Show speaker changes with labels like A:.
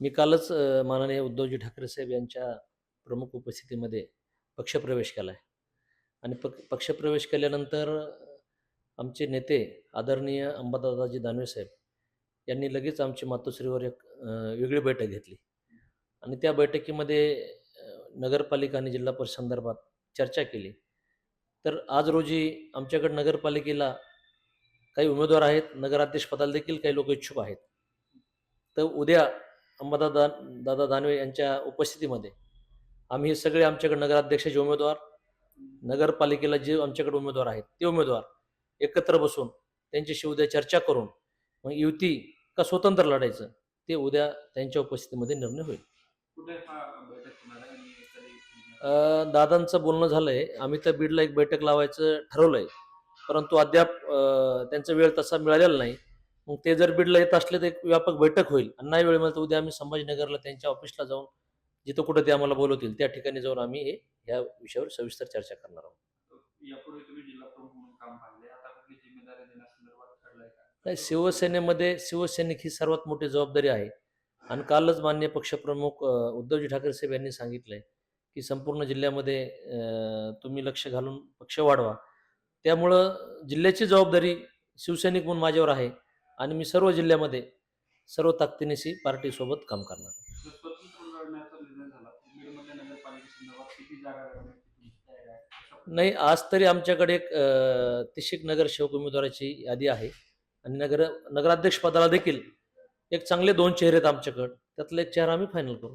A: मी कालच माननीय उद्धवजी ठाकरे साहेब यांच्या प्रमुख उपस्थितीमध्ये पक्षप्रवेश केला आहे आणि पक पक्षप्रवेश केल्यानंतर आमचे नेते आदरणीय अंबादादाजी दानवे साहेब यांनी लगेच आमची मातोश्रीवर एक वेगळी बैठक घेतली. आणि त्या बैठकीमध्ये नगरपालिका आणि जिल्हा परिषद संदर्भात चर्चा केली. तर आज रोजी आमच्याकडे नगरपालिकेला काही उमेदवार आहेत नगराध्यक्षपदाला देखील काही लोक इच्छुक आहेत. तर उद्या अंबादादा दादा दानवे यांच्या उपस्थितीमध्ये. आम्ही हे सगळे आमच्याकडे नगराध्यक्षाचे उमेदवार नगरपालिकेला जे आमच्याकडे उमेदवार आहेत ते उमेदवार एकत्र बसून त्यांच्याशी उद्या चर्चा करून मग युती का स्वतंत्र लढायचं ते उद्या त्यांच्या उपस्थितीमध्ये निर्णय होईल. दादांचं बोलणं झालंय. आम्ही तर बीडला एक बैठक लावायचं ठरवलंय. परंतु अद्याप त्यांचा वेळ तसा मिळालेला नाही. मग ते जर बीडला येत असले तर एक व्यापक बैठक होईल. आणि नाही वेळ मिळाला तर उद्या आम्ही संभाजीनगरला त्यांच्या ऑफिसला जाऊन जिथं कुठं ते आम्हाला बोलवतील त्या ठिकाणी जाऊन आम्ही हे या विषयावर सविस्तर चर्चा करणार आहोत.
B: यापूर्वी तुम्ही जिल्हा प्रमुख म्हणून काम पाहिले. आता कुठली जिम्मेदारी देण्यासंदर्भात ठरलंय का?
A: नाही शिवसेनेमध्ये शिवसैनिक ही सर्वात मोठी जबाबदारी आहे. आणि कालच मान्य पक्षप्रमुख अ, उद्धवजी ठाकरे साहेब यांनी सांगितलंय की संपूर्ण जिल्ह्यामध्ये अ, तुम्ही लक्ष घालून पक्ष वाढवा. त्यामुळं जिल्ह्याची जबाबदारी शिवसैनिक म्हणून माझ्यावर आहे. आणि मी सर्व जिल्ह्यामध्ये सर्व ताकदीनिशी पार्टीसोबत काम करणार. नाही आज तरी आमच्याकडे एक तिशिक तिशिक नगरसेवक उमेदवाराची यादी आहे. आणि नगर नगराध्यक्ष पदाला देखील एक चांगले दोन चेहरे आहेत आमच्याकडं. त्यातला एक चेहरा आम्ही फायनल करू.